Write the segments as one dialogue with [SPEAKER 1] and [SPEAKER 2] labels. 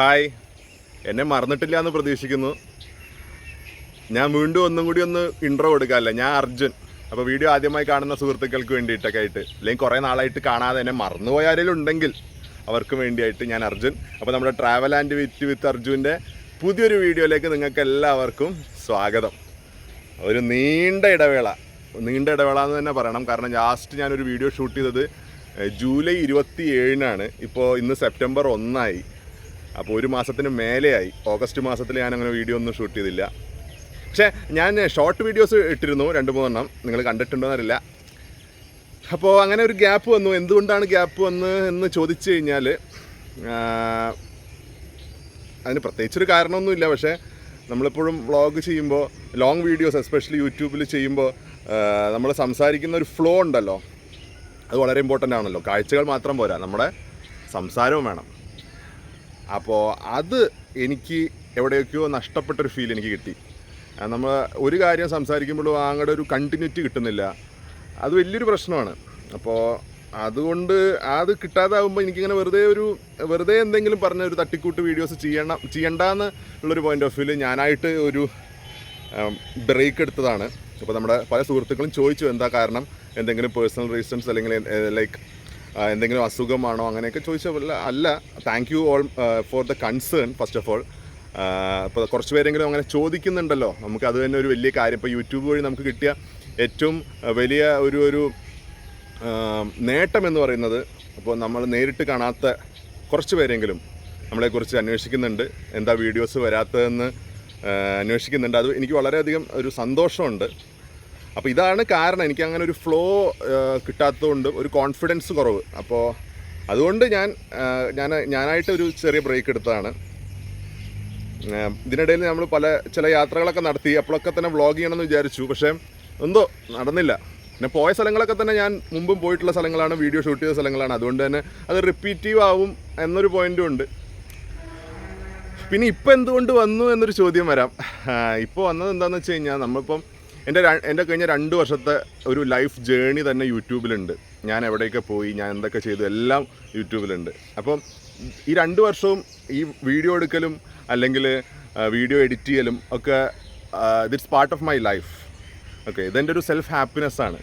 [SPEAKER 1] Hi. എന്നെ മറന്നിട്ടില്ല എന്ന് പ്രതീക്ഷിക്കുന്നു. ഞാൻ വീണ്ടും ഒന്നും കൂടി ഒന്ന് ഇൻട്രോ കൊടുക്കാമല്ലേ ഞാൻ അർജുൻ. അപ്പോൾ വീഡിയോ ആദ്യമായി കാണുന്ന സുഹൃത്തുക്കൾക്ക് വേണ്ടിയിട്ടൊക്കെ ആയിട്ട് അല്ലെങ്കിൽ കുറേ നാളായിട്ട് കാണാതെ എന്നെ മറന്നുപോയ ആരെങ്കിലും ഉണ്ടെങ്കിൽ അവർക്ക് വേണ്ടിയായിട്ട് ഞാൻ അർജുൻ. അപ്പോൾ നമ്മുടെ ട്രാവൽ ആൻഡ് വിറ്റ് വിത്ത് അർജുന്റെ പുതിയൊരു വീഡിയോയിലേക്ക് നിങ്ങൾക്ക് എല്ലാവർക്കും സ്വാഗതം. ഒരു നീണ്ട ഇടവേള. നീണ്ട ഇടവേള എന്ന് തന്നെ പറയണം. കാരണം ലാസ്റ്റ് ഞാനൊരു വീഡിയോ ഷൂട്ട് ചെയ്തത് ജൂലൈ ഇരുപത്തി ഏഴിനാണ് ഇപ്പോൾ ഇന്ന് സെപ്റ്റംബർ ഒന്നായി. അപ്പോൾ ഒരു മാസത്തിന് മേലെയായി. ഓഗസ്റ്റ് മാസത്തിൽ ഞാൻ അങ്ങനെ വീഡിയോ ഒന്നും ഷൂട്ട് ചെയ്തില്ല. പക്ഷേ ഞാൻ ഷോർട്ട് വീഡിയോസ് ഇട്ടിരുന്നു രണ്ട് മൂന്നെണ്ണം. നിങ്ങൾ കണ്ടിട്ടുണ്ടോ എന്നറിയില്ല അപ്പോൾ അങ്ങനെ ഒരു ഗ്യാപ്പ് വന്നു. എന്തുകൊണ്ടാണ് ഗ്യാപ്പ് വന്ന് എന്ന് ചോദിച്ചു കഴിഞ്ഞാൽ അതിന് പ്രത്യേകിച്ചൊരു കാരണമൊന്നുമില്ല. പക്ഷേ നമ്മളിപ്പോഴും വ്ളോഗ് ചെയ്യുമ്പോൾ ലോങ് വീഡിയോസ് എസ്പെഷ്യലി യൂട്യൂബിൽ ചെയ്യുമ്പോൾ നമ്മൾ സംസാരിക്കുന്ന ഒരു ഫ്ലോ ഉണ്ടല്ലോ. അത് വളരെ ഇമ്പോർട്ടന്റ് ആണല്ലോ. കാഴ്ചകൾ മാത്രം പോരാ. നമ്മുടെ സംസാരവും വേണം. അപ്പോൾ അത് എനിക്ക് എവിടെയൊക്കെയോ നഷ്ടപ്പെട്ടൊരു ഫീൽ എനിക്ക് കിട്ടി. നമ്മൾ ഒരു കാര്യം സംസാരിക്കുമ്പോഴും അങ്ങടെ ഒരു കണ്ടിന്യൂറ്റി കിട്ടുന്നില്ല. അത് വലിയൊരു പ്രശ്നമാണ്. അപ്പോൾ അതുകൊണ്ട് അത് കിട്ടാതാവുമ്പോൾ എനിക്കിങ്ങനെ വെറുതെ ഒരു വെറുതെ എന്തെങ്കിലും പറഞ്ഞ ഒരു തട്ടിക്കൂട്ട് വീഡിയോസ് ചെയ്യണം ചെയ്യണ്ടെന്ന് ഉള്ളൊരു പോയിന്റ് ഓഫ് വ്യൂവിൽ ഞാനായിട്ട് ഒരു ബ്രേക്ക് എടുത്തതാണ്. അപ്പോൾ നമ്മുടെ പല സുഹൃത്തുക്കളും ചോദിച്ചു എന്താ കാരണം? എന്തെങ്കിലും പേഴ്സണൽ റീസൺസ് അല്ലെങ്കിൽ ലൈക്ക് എന്തെങ്കിലും അസുഖമാണോ അങ്ങനെയൊക്കെ ചോദിച്ചാൽ അല്ല thank you all for the concern first of all ഇപ്പോൾ കുറച്ച് പേരെങ്കിലും അങ്ങനെ ചോദിക്കുന്നുണ്ടല്ലോ. നമുക്ക് അത് തന്നെ ഒരു വലിയ കാര്യം. ഇപ്പോൾ യൂട്യൂബ് വഴി നമുക്ക് കിട്ടിയ ഏറ്റവും വലിയ ഒരു ഒരു നേട്ടം എന്ന് പറയുന്നത് അപ്പോൾ നമ്മൾ നേരിട്ട് കാണാത്ത കുറച്ച് പേരെങ്കിലും നമ്മളെക്കുറിച്ച് അന്വേഷിക്കുന്നുണ്ട്. എന്താ വീഡിയോസ് വരാത്തതെന്ന് അന്വേഷിക്കുന്നുണ്ട്. അത് എനിക്ക് വളരെയധികം ഒരു സന്തോഷമുണ്ട്. അപ്പോൾ ഇതാണ് കാരണം. എനിക്ക് അങ്ങനെ ഒരു ഫ്ലോ കിട്ടാത്തതുകൊണ്ട് ഒരു കോൺഫിഡൻസ് കുറവ്. അപ്പോൾ അതുകൊണ്ട് ഞാൻ ഞാൻ ഞാനായിട്ട് ഒരു ചെറിയ ബ്രേക്ക് എടുത്തതാണ്. ഇതിനിടയിൽ നമ്മൾ പല ചില യാത്രകളൊക്കെ നടത്തി. അപ്പോഴൊക്കെ തന്നെ വ്ളോഗ് ചെയ്യണമെന്ന് വിചാരിച്ചു. പക്ഷേ എന്തോ നടന്നില്ല. പിന്നെ പോയ സ്ഥലങ്ങളൊക്കെ തന്നെ ഞാൻ മുമ്പും പോയിട്ടുള്ള സ്ഥലങ്ങളാണ്. വീഡിയോ ഷൂട്ട് ചെയ്ത സ്ഥലങ്ങളാണ്. അതുകൊണ്ട് തന്നെ അത് റിപ്പീറ്റീവ് ആവും എന്നൊരു പോയിന്റും ഉണ്ട്. പിന്നെ ഇപ്പോൾ എന്തുകൊണ്ട് വന്നു എന്നൊരു ചോദ്യം വരാം. ഇപ്പോൾ വന്നത് എന്താണെന്ന് വെച്ച് കഴിഞ്ഞാൽ നമ്മളിപ്പം എന്റെ എന്റെ കഴിഞ്ഞ രണ്ട് വർഷത്തെ ഒരു ലൈഫ് ജേണി തന്നെ യൂട്യൂബിലുണ്ട്. ഞാൻ എവിടെയൊക്കെ പോയി ഞാൻ എന്തൊക്കെ ചെയ്തു എല്ലാം യൂട്യൂബിലുണ്ട്. അപ്പം ഈ രണ്ട് വർഷവും ഈ വീഡിയോ എടുക്കലും അല്ലെങ്കിൽ വീഡിയോ എഡിറ്റ് ചെയ്യലും ഒക്കെ it's part of my life okay ഇതെന്റെ ഒരു സെൽഫ് ഹാപ്പിനെസ് ആണ്.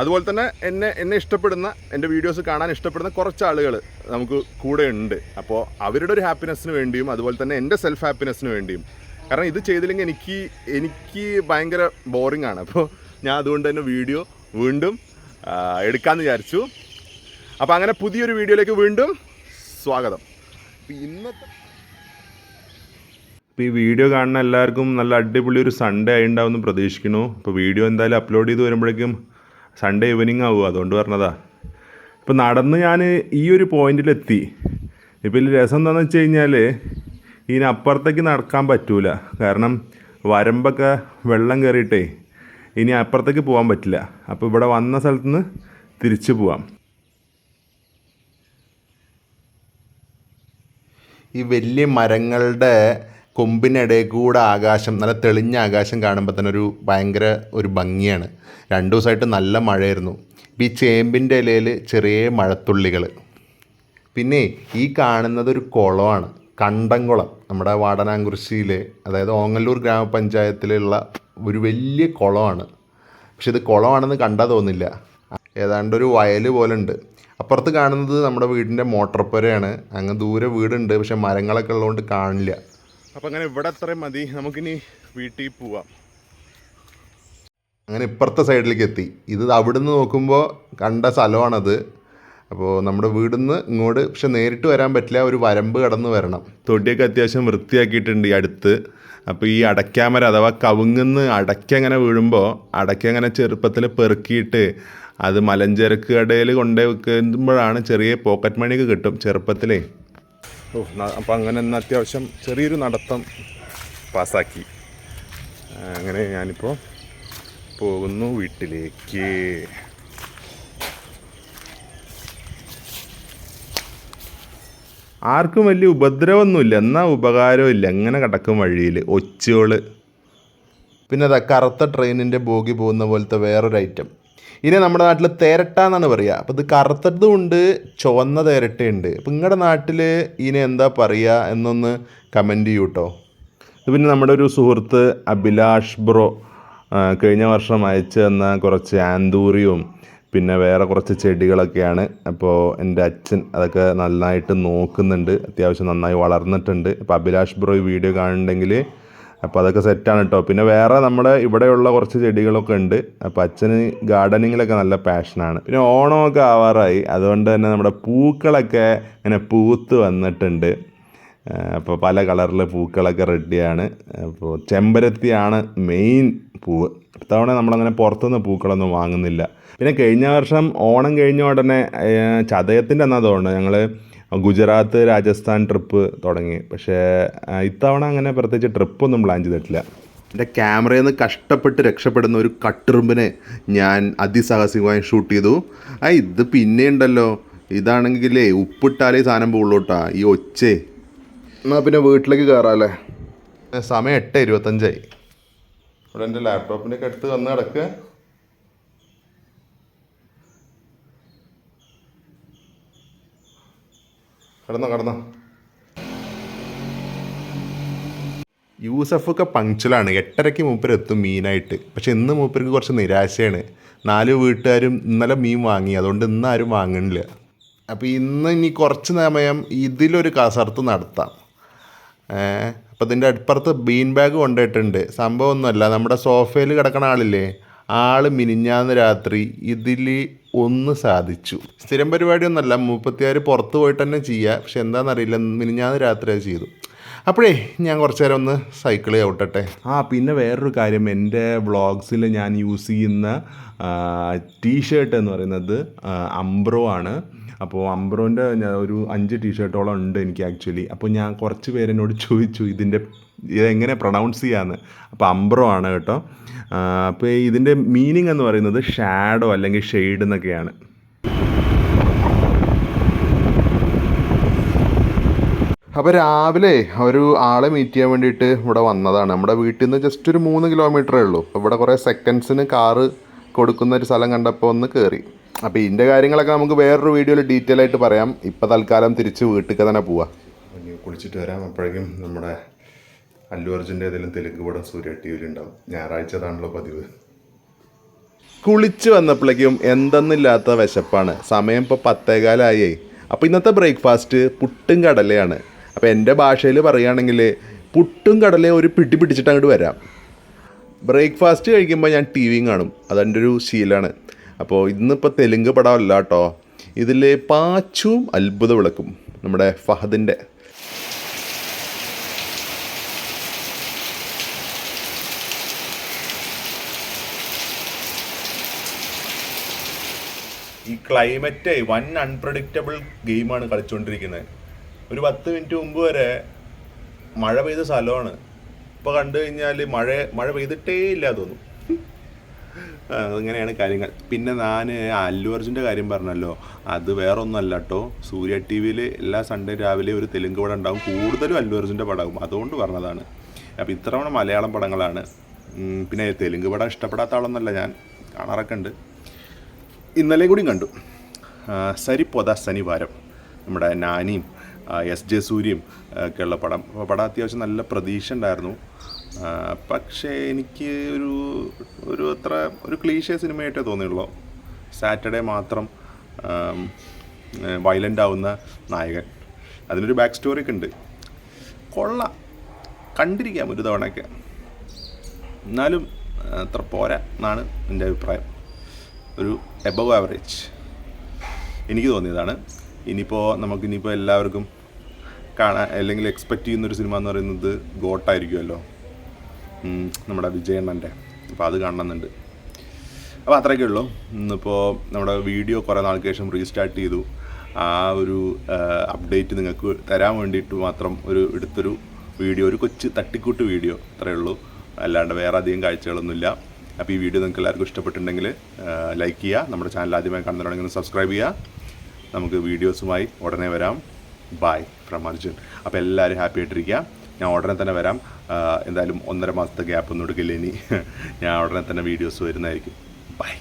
[SPEAKER 1] അതുപോലെ തന്നെ എന്നെ എന്നെ ഇഷ്ടപ്പെടുന്ന എന്റെ വീഡിയോസ് കാണാൻ ഇഷ്ടപ്പെടുന്ന കുറച്ച് ആളുകൾ നമുക്ക് കൂടെ ഉണ്ട്. അപ്പോൾ അവരുടെ ഒരു ഹാപ്പിനെസ്സിന് വേണ്ടിയും അതുപോലെ തന്നെ എന്റെ സെൽഫ് ഹാപ്പിനെസ്സിന് വേണ്ടിയും കാരണം ഇത് ചെയ്തില്ലെങ്കിൽ എനിക്ക് എനിക്ക് ഭയങ്കര ബോറിംഗ് ആണ്. അപ്പോൾ ഞാൻ അതുകൊണ്ട് തന്നെ വീഡിയോ വീണ്ടും എടുക്കാമെന്ന് വിചാരിച്ചു. അപ്പോൾ അങ്ങനെ പുതിയൊരു വീഡിയോയിലേക്ക് വീണ്ടും സ്വാഗതം. അപ്പോൾ ഇന്നത്തെ ഇപ്പോൾ ഈ വീഡിയോ കാണുന്ന എല്ലാവർക്കും നല്ല അടിപൊളി ഒരു സൺഡേ ആയി ആയിണ്ടാവുമെന്ന് പ്രതീക്ഷിക്കുന്നു. ഇപ്പോൾ വീഡിയോ എന്തായാലും അപ്ലോഡ് ചെയ്ത് വരുമ്പോഴേക്കും സൺഡേ ഈവനിങ് ആവും അതുകൊണ്ട് പറഞ്ഞതാ. ഇപ്പോൾ നടന്ന് ഞാൻ ഈ ഒരു പോയിന്റിലെത്തി ഇപ്പോൾ രസം എന്താണെന്ന് വെച്ച് കഴിഞ്ഞാൽ ഇതിനപ്പുറത്തേക്ക് നടക്കാൻ പറ്റൂല. കാരണം വരമ്പൊക്കെ വെള്ളം കയറിയിട്ടേ ഇനി അപ്പുറത്തേക്ക് പോകാൻ പറ്റില്ല. അപ്പോൾ ഇവിടെ വന്ന സ്ഥലത്ത് നിന്ന് തിരിച്ചു പോവാം.
[SPEAKER 2] ഈ വലിയ മരങ്ങളുടെ കൊമ്പിനിടയിൽ കൂടെ ആകാശം നല്ല തെളിഞ്ഞ ആകാശം കാണുമ്പോൾ തന്നെ ഒരു ഭയങ്കര ഒരു ഭംഗിയാണ്. രണ്ടു ദിവസമായിട്ട് നല്ല മഴയായിരുന്നു. ഈ ചേമ്പിന്റെ ഇലയിൽ ചെറിയ മഴത്തുള്ളികൾ പിന്നെ ഈ കാണുന്നത് ഒരു കുളമാണ്. കണ്ടംകുളം നമ്മുടെ വാടനാംകുറിശ്ശിയിലെ അതായത് ഓങ്ങല്ലൂർ ഗ്രാമപഞ്ചായത്തിലുള്ള ഒരു വലിയ കുളമാണ്. പക്ഷെ ഇത് കുളമാണെന്ന് കണ്ടാൽ തോന്നില്ല. ഏതാണ്ട് ഒരു വയൽ പോലെ ഉണ്ട്. അപ്പുറത്ത് കാണുന്നത് നമ്മുടെ വീടിന്റെ മോട്ടോർ പുരയാണ്. അങ്ങ് ദൂരെ വീടുണ്ട് പക്ഷെ മരങ്ങളൊക്കെ ഉള്ളതുകൊണ്ട് കാണില്ല.
[SPEAKER 1] അപ്പം അങ്ങനെ ഇവിടെ അത്രയും മതി. നമുക്കിനി വീട്ടിൽ പോവാം.
[SPEAKER 2] അങ്ങനെ ഇപ്പുറത്തെ സൈഡിലേക്ക് എത്തി. ഇത് അവിടുന്ന് നോക്കുമ്പോൾ കണ്ട സ്ഥലമാണത്. അപ്പോൾ നമ്മുടെ വീടിന്ന് ഇങ്ങോട്ട് പക്ഷെ നേരിട്ട് വരാൻ പറ്റില്ല ഒരു വരമ്പ് കടന്ന് വരണം.
[SPEAKER 1] തൊട്ടിയൊക്കെ അത്യാവശ്യം വൃത്തിയാക്കിയിട്ടുണ്ട് ഈ അടുത്ത്. അപ്പോൾ ഈ അടയ്ക്കാമര അഥവാ കവുങ്ങുന്ന് അടയ്ക്ക അങ്ങനെ വീഴുമ്പോൾ അടയ്ക്ക അങ്ങനെ ചെറുപ്പത്തിൽ പെറുക്കിയിട്ട് അത് മലഞ്ചരക്ക് കടയിൽ കൊണ്ടുപോയി വെക്കുമ്പോഴാണ് ചെറിയ പോക്കറ്റ് മണിയൊക്കെ കിട്ടും ചെറുപ്പത്തിലേ. ഓ അപ്പോൾ അങ്ങനെ ഇന്ന് അത്യാവശ്യം ചെറിയൊരു നടത്തം പാസ്സാക്കി. അങ്ങനെ ഞാനിപ്പോൾ പോകുന്നു വീട്ടിലേക്ക്. ആർക്കും വലിയ ഉപദ്രവമൊന്നുമില്ല എന്നാൽ ഉപകാരമില്ല എങ്ങനെ കിടക്കും വഴിയിൽ ഒച്ചുകൾ
[SPEAKER 2] പിന്നെ അതാ കറുത്ത ട്രെയിനിന്റെ ബോഗി പോകുന്ന പോലത്തെ വേറൊരു ഐറ്റം ഇനി നമ്മുടെ നാട്ടിൽ തേരട്ട എന്നാണ് പറയുക അപ്പോൾ ഇത് കറുത്തതും ഉണ്ട് ചുവന്ന തേരട്ടയുണ്ട്. അപ്പോൾ നിങ്ങളുടെ നാട്ടിൽ ഇനി എന്താ പറയുക എന്നൊന്ന് കമന്റ് ചെയ്യൂ കേട്ടോ ഇത് പിന്നെ നമ്മുടെ ഒരു സുഹൃത്ത് അഭിലാഷ് ബ്രോ കഴിഞ്ഞ വർഷം അയച്ചു തന്ന കുറച്ച് ആന്തൂറിയും പിന്നെ വേറെ കുറച്ച് ചെടികളൊക്കെയാണ്. അപ്പോൾ എന്റെ അച്ഛൻ അതൊക്കെ നന്നായിട്ട് നോക്കുന്നുണ്ട്. അത്യാവശ്യം നന്നായി വളർന്നിട്ടുണ്ട്. അപ്പോൾ അഭിലാഷ് ബ്രോ ഈ വീഡിയോ കാണുന്നുണ്ടെങ്കിൽ അപ്പോൾ അതൊക്കെ സെറ്റാണ് കേട്ടോ പിന്നെ വേറെ നമ്മുടെ ഇവിടെയുള്ള കുറച്ച് ചെടികളൊക്കെ ഉണ്ട്. അപ്പോൾ അച്ഛന് ഗാർഡനിങ്ങിലൊക്കെ നല്ല പാഷനാണ് പിന്നെ ഓണമൊക്കെ ആവാറായി. അതുകൊണ്ട് തന്നെ നമ്മുടെ പൂക്കളൊക്കെ ഇങ്ങനെ പൂത്ത് വന്നിട്ടുണ്ട്. അപ്പോൾ പല കളറിലെ പൂക്കളൊക്കെ റെഡിയാണ്. അപ്പോൾ ചെമ്പരത്തിയാണ് മെയിൻ പൂവ്. ഇത്തവണ നമ്മളങ്ങനെ പുറത്തുനിന്ന് പൂക്കളൊന്നും വാങ്ങുന്നില്ല. പിന്നെ കഴിഞ്ഞ വർഷം ഓണം കഴിഞ്ഞ ഉടനെ ചതയത്തിന്റെ എന്നാ തോന്നുന്നു ഞങ്ങൾ ഗുജറാത്ത് രാജസ്ഥാൻ ട്രിപ്പ് തുടങ്ങി. പക്ഷേ ഇത്തവണ അങ്ങനെ പ്രത്യേകിച്ച് ട്രിപ്പൊന്നും പ്ലാൻ ചെയ്തിട്ടില്ല. എന്റെ ക്യാമറയിൽ നിന്ന് കഷ്ടപ്പെട്ട് രക്ഷപ്പെടുന്ന ഒരു കട്ടുറുമ്പിനെ ഞാൻ അതിസാഹസികമായി ഷൂട്ട് ചെയ്തു. ആ ഇത് പിന്നെ ഉണ്ടല്ലോ ഇതാണെങ്കിലേ ഉപ്പിട്ടാലേ സാധനം പോകുള്ളൂട്ടാ ഈ ഒച്ചേ.
[SPEAKER 1] എന്നാൽ പിന്നെ വീട്ടിലേക്ക് കയറാമല്ലേ
[SPEAKER 2] സമയം എട്ട് ഇരുപത്തഞ്ചായി. ഇവിടെ എന്റെ ലാപ്ടോപ്പിന്റെ ഒക്കെ അടുത്ത് വന്ന് കിടക്കുക കടന്നോ കടന്നോ. യൂസഫൊക്കെ പങ്ക്ച്വലാണ് എട്ടരയ്ക്ക് മൂപ്പരെത്തും മീനായിട്ട്. പക്ഷെ ഇന്ന് മൂപ്പർക്ക് കുറച്ച് നിരാശയാണ്. നാല് വീട്ടുകാരും ഇന്നലെ മീൻ വാങ്ങി. അതുകൊണ്ട് ഇന്ന് ആരും വാങ്ങണില്ല. അപ്പോൾ ഇന്ന് ഇനി കുറച്ച് സമയം ഇതിലൊരു കസർത്ത് നടത്താം. അപ്പോൾ ഇതിന്റെ അടിപ്പുറത്ത് ബീൻ ബാഗ് കൊണ്ടുപോയിട്ടുണ്ട്. സംഭവം ഒന്നുമല്ല നമ്മുടെ സോഫയിൽ കിടക്കണ ആളില്ലേ? ആൾ മിനിഞ്ഞാന്ന് രാത്രി ഇതിൽ ഒന്ന് സാധിച്ചു. സ്ഥിരം പരിപാടിയൊന്നുമല്ല മുപ്പത്തിയാറ് പുറത്ത് പോയിട്ട് തന്നെ ചെയ്യുക പക്ഷെ എന്താണെന്നറിയില്ല മിനിഞ്ഞാന്ന് രാത്രി അത് ചെയ്തു. അപ്പോഴേ ഞാൻ കുറച്ച് നേരം ഒന്ന് സൈക്കിൾ ചവിട്ടട്ടെ ആ പിന്നെ വേറൊരു കാര്യം. എന്റെ വ്ളോഗ്സിൽ ഞാൻ യൂസ് ചെയ്യുന്ന ടീഷർട്ട് എന്ന് പറയുന്നത് അംബ്രോ ആണ്. അപ്പോൾ അംബ്രോന്റെ ഒരു അഞ്ച് ടീഷർട്ടോളം ഉണ്ട് എനിക്ക് ആക്ച്വലി അപ്പോൾ ഞാൻ കുറച്ച് പേരെന്നോട് ചോദിച്ചു ഇതിന്റെ ഇതെങ്ങനെ പ്രൊണൗൺസ് ചെയ്യാമെന്ന് അപ്പോൾ അംബ്രോ ആണ് കേട്ടോ. അപ്പോൾ ഇതിന്റെ മീനിങ് എന്ന് പറയുന്നത് ഷാഡോ അല്ലെങ്കിൽ ഷെയ്ഡ് എന്നൊക്കെയാണ്. അപ്പോൾ രാവിലെ ഒരു ആളെ മീറ്റ് ചെയ്യാൻ വേണ്ടിയിട്ട് ഇവിടെ വന്നതാണ്. നമ്മുടെ വീട്ടിൽ നിന്ന് ജസ്റ്റ് ഒരു മൂന്ന് കിലോമീറ്ററേ ഉള്ളൂ. അപ്പോൾ ഇവിടെ കുറേ സെക്കൻഡ്സിന് കാറ് കൊടുക്കുന്ന ഒരു സ്ഥലം കണ്ടപ്പോൾ ഒന്ന് കയറി അപ്പോൾ ഇതിന്റെ കാര്യങ്ങളൊക്കെ നമുക്ക് വേറൊരു വീഡിയോയിൽ ഡീറ്റെയിൽ ആയിട്ട് പറയാം. ഇപ്പോൾ തൽക്കാലം തിരിച്ച് വീട്ടിലേക്ക് തന്നെ പോവാം. കുളിച്ചിട്ട് വരാം. അപ്പോഴേക്കും നമ്മുടെ അല്ലു അർജുന്റെ ഏതെങ്കിലും തെലുങ്ക് പടം സൂര്യ ടി വിയിൽ ഉണ്ടാവും. ഞായറാഴ്ച അതാണല്ലോ പതിവ്. കുളിച്ച് വന്നപ്പോഴേക്കും എന്തെന്നില്ലാത്ത വിശപ്പാണ്. സമയം ഇപ്പോൾ പത്തേകാലായേ. അപ്പോൾ ഇന്നത്തെ ബ്രേക്ക്ഫാസ്റ്റ് പുട്ടും കടലയാണ്. അപ്പോൾ എന്റെ ഭാഷയിൽ പറയുകയാണെങ്കിൽ പുട്ടും കടലയും ഒരു പിടി പിടിച്ചിട്ട് അങ്ങോട്ട് വരാം. ബ്രേക്ക്ഫാസ്റ്റ് കഴിക്കുമ്പോൾ ഞാൻ ടി വിയും കാണും. അതെന്റെ ഒരു ശീലമാണ് അപ്പോൾ ഇന്നിപ്പോൾ തെലുങ്ക് പടമല്ല കേട്ടോ ഇതിൽ പാച്ചും അത്ഭുത വിളക്കും. നമ്മുടെ ഫഹദിന്റെ ഈ ക്ലൈമറ്റ് വൺ അൺപ്രഡിക്റ്റബിൾ ഗെയിമാണ് കളിച്ചുകൊണ്ടിരിക്കുന്നത് ഒരു പത്ത് മിനിറ്റ് മുമ്പ് വരെ മഴ പെയ്ത സ്ഥലമാണ്. ഇപ്പോൾ കണ്ടു കഴിഞ്ഞാൽ മഴ മഴ പെയ്തിട്ടേ ഇല്ല തോന്നും. അങ്ങനെയാണ് കാര്യങ്ങൾ. പിന്നെ ഞാൻ അല്ലു അർജുന്റെ കാര്യം പറഞ്ഞല്ലോ. അത് വേറെ കേട്ടോ സൂര്യ ടി വിയിൽ എല്ലാ സൺഡേ രാവിലെ ഒരു തെലുങ്ക് പടം ഉണ്ടാകും കൂടുതലും അല്ലു അർജുന്റെ പടവും അതുകൊണ്ട് പറഞ്ഞതാണ്. അപ്പോൾ ഇത്തവണ മലയാളം പടങ്ങളാണ്. പിന്നെ തെലുങ്ക് പടം ഇഷ്ടപ്പെടാത്ത ആളൊന്നല്ല ഞാൻ. കാണാറൊക്കെ ഉണ്ട്. ഇന്നലെ കൂടിയും കണ്ടു. സരിപ്പൊത ശനിവാരം. നമ്മുടെ നാനിയും എസ് ജെ സൂര്യയും ഒക്കെ ഒക്കെയുള്ള പടം. അപ്പോൾ പടം അത്യാവശ്യം നല്ല പ്രതീക്ഷ ഉണ്ടായിരുന്നു. പക്ഷേ എനിക്ക് ഒരു ഒരു അത്ര ഒരു ക്ലീഷ്യ സിനിമയായിട്ടേ തോന്നിയുള്ളൂ. സാറ്റർഡേ മാത്രം വയലന്റ് ആവുന്ന നായകൻ. അതിനൊരു ബാക്ക് സ്റ്റോറി ഒക്കെ ഉണ്ട്. കൊള്ള. കണ്ടിരിക്കാം ഒരു തവണയൊക്കെ. എന്നാലും അത്ര പോരാ എന്നാണ് എന്റെ അഭിപ്രായം. ഒരു എബവ് ആവറേജ് എനിക്ക് തോന്നിയതാണ്. ഇനിയിപ്പോൾ നമുക്ക് ഇനിയിപ്പോൾ എല്ലാവർക്കും കാണാൻ അല്ലെങ്കിൽ എക്സ്പെക്റ്റ് ചെയ്യുന്ന ഒരു സിനിമ എന്ന് പറയുന്നത് ഗോട്ടായിരിക്കുമല്ലോ. നമ്മുടെ വിജയണ്ണന്റെ. അപ്പോൾ അത് കാണണമെന്നുണ്ട്. അപ്പോൾ അത്രയൊക്കെ ഉള്ളൂ. ഇന്നിപ്പോൾ നമ്മുടെ വീഡിയോ കുറേ നാൾക്ക് ശേഷം റീസ്റ്റാർട്ട് ചെയ്തു. ആ ഒരു അപ്ഡേറ്റ് നിങ്ങൾക്ക് തരാൻ വേണ്ടിയിട്ട് മാത്രം ഒരു എടുത്തൊരു വീഡിയോ ഒരു കൊച്ചു തട്ടിക്കൂട്ട് വീഡിയോ അത്രയേ ഉള്ളൂ. അല്ലാണ്ട് വേറെ അധികം കാഴ്ചകളൊന്നുമില്ല. അപ്പോൾ ഈ വീഡിയോ നിങ്ങൾക്ക് എല്ലാവർക്കും ഇഷ്ടപ്പെട്ടിട്ടുണ്ടെങ്കിൽ ലൈക്ക് ചെയ്യുക. നമ്മുടെ ചാനൽ ആദ്യമായി കാണുന്നുണ്ടെങ്കിൽ സബ്സ്ക്രൈബ് ചെയ്യുക. നമുക്ക് വീഡിയോസുമായി ഉടനെ വരാം. ബായ് ഫ്രം അർജുൻ അപ്പോൾ എല്ലാവരും ഹാപ്പി ആയിട്ടിരിക്കുക. ഞാൻ ഉടനെ തന്നെ വരാം. എന്തായാലും ഒന്നര മാസത്തെ ഗ്യാപ്പ് ഒന്നും എടുക്കില്ല ഇനി? ഞാൻ ഉടനെ തന്നെ വീഡിയോസ് വരുന്നതായിരിക്കും. ബൈ